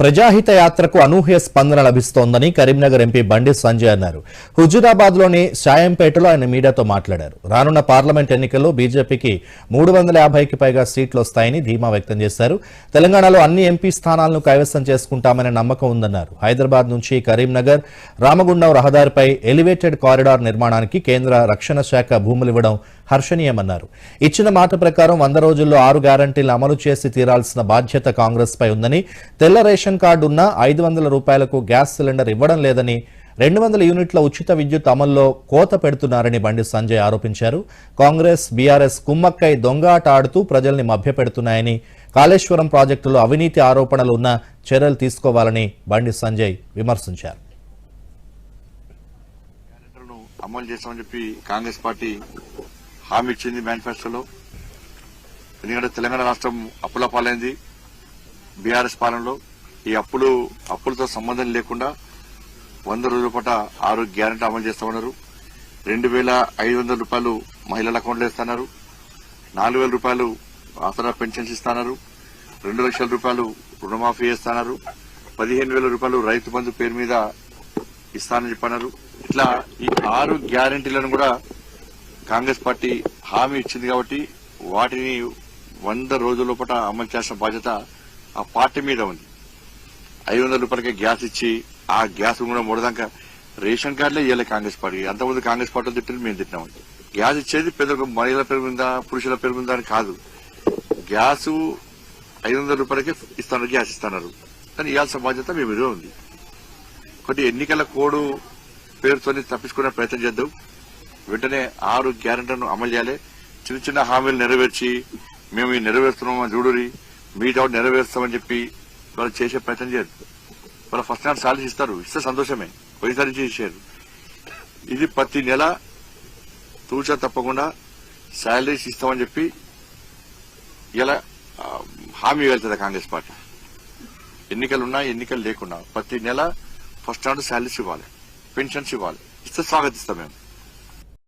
ప్రజాహిత యాత్రకు అనూహ్య స్పందన లభిస్తోందని కరీంనగర్ ఎంపీ బండి సంజయ్ అన్నారు. హుజూరాబాద్లోని సాయంపేటలో ఆయన మీడియాతో మాట్లాడారు. రానున్న పార్లమెంట్ ఎన్నికల్లో బీజేపీకి మూడు వందల యాభైకి పైగా సీట్లు వస్తాయని ధీమా వ్యక్తం చేశారు. తెలంగాణలో అన్ని ఎంపీ స్థానాలను కైవసం చేసుకుంటామనే నమ్మకం ఉందన్నారు. హైదరాబాద్ నుంచి కరీంనగర్ రామగుండం రహదారిపై ఎలివేటెడ్ కారిడార్ నిర్మాణానికి కేంద్ర రక్షణ శాఖ భూములివ్వడం హర్షణీయమన్నారు. ఇచ్చిన మాట ప్రకారం వంద రోజుల్లో ఆరు గ్యారంటీలు అమలు చేసి తీరాల్సిన బాధ్యత కాంగ్రెస్ పై ఉందని తెల్ల రేషన్ కార్డు ఉన్న ఐదు వందల రూపాయలకు గ్యాస్ సిలిండర్ ఇవ్వడం లేదని రెండు వందల యూనిట్ల ఉచిత విద్యుత్ అమల్లో కోత పెడుతున్నారని బండి సంజయ్ ఆరోపించారు. కాంగ్రెస్ బీఆర్ఎస్ కుమ్మక్కై దొంగ ఆట ఆడుతూ ప్రజల్ని మభ్యపెడుతున్నాయని కాళేశ్వరం ప్రాజెక్టులో అవినీతి ఆరోపణలు ఉన్న చర్యలు తీసుకోవాలని బండి సంజయ్ విమర్శించారు. అమలు చేస్తామని చెప్పి కాంగ్రెస్ పార్టీ హామీ ఇచ్చింది మేనిఫెస్టోలో. ఎందుకంటే తెలంగాణ రాష్ట్రం అప్పుల పాలైంది. బీఆర్ఎస్ పాలనలో ఈ అప్పులు అప్పులతో సంబంధం లేకుండా వంద రోజుల పాట ఆరు గ్యారెంటీ అమలు చేస్తామన్నారు. రెండు వేల ఐదు వందల రూపాయలు మహిళల అకౌంట్లో ఇస్తున్నారు నాలుగు వేల రూపాయలు ఆసరా పెన్షన్స్ ఇస్తున్నారు. రెండు లక్షల రూపాయలు రుణమాఫీ చేస్తున్నారు. పదిహేను వేల రూపాయలు రైతు బంధు పేరు మీద ఇస్తానని చెప్పన్నారు. ఇట్లా ఈ ఆరు గ్యారంటీలను కూడా కాంగ్రెస్ పార్టీ హామీ ఇచ్చింది కాబట్టి వాటిని వంద రోజుల లోపల అమలు చేసిన బాధ్యత ఆ పార్టీ మీద ఉంది. ఐదు వందల రూపాయలకే గ్యాస్ ఇచ్చి ఆ గ్యాస్ కూడా మూడదాకా రేషన్ కార్డులే ఇవ్వలే కాంగ్రెస్ పార్టీ. అంతకుముందు కాంగ్రెస్ పార్టీ తిట్టింది మేము తిట్టినాం గ్యాస్ ఇచ్చేది పెద్ద మహిళల పేరు మీద పురుషుల పేరు మీద అని కాదు. గ్యాస్ ఐదు వందల రూపాయలకే ఇస్తాను గ్యాస్ ఇస్తున్నారు. కానీ ఇవ్వాల్సిన బాధ్యత మీ మీద ఉంది. ఒకటి ఎన్నికల కోడ్ పేరుతోని తప్పించుకునే ప్రయత్నం చేద్దాం. వెంటనే ఆరు గ్యారెంటీలను అమలు చేయాలి. చిన్న చిన్న హామీలు నెరవేర్చి మేము ఈ నెరవేరుస్తున్నామని చూడురి డౌట్ నెరవేరుస్తామని చెప్పి వాళ్ళు చేసే ప్రయత్నం చేయరు వాళ్ళు ఫస్ట్ హ్యాండ్ సాలరీ ఇస్తారు. ఇస్తే సంతోషమే. పోయినసారి నుంచి ఇది ప్రతి నెల తూచా తప్పకుండా శాలరీస్ ఇస్తామని చెప్పి ఇలా హామీ వెళ్తుంది కాంగ్రెస్ పార్టీ. ఎన్నికలున్నా ఎన్నికలు లేకున్నా ప్రతి నెల ఫస్ట్ హ్యాండ్ శాలరీస్ ఇవ్వాలి. పెన్షన్స్ ఇవ్వాలి. ఇస్తే స్వాగతిస్తాం మేము.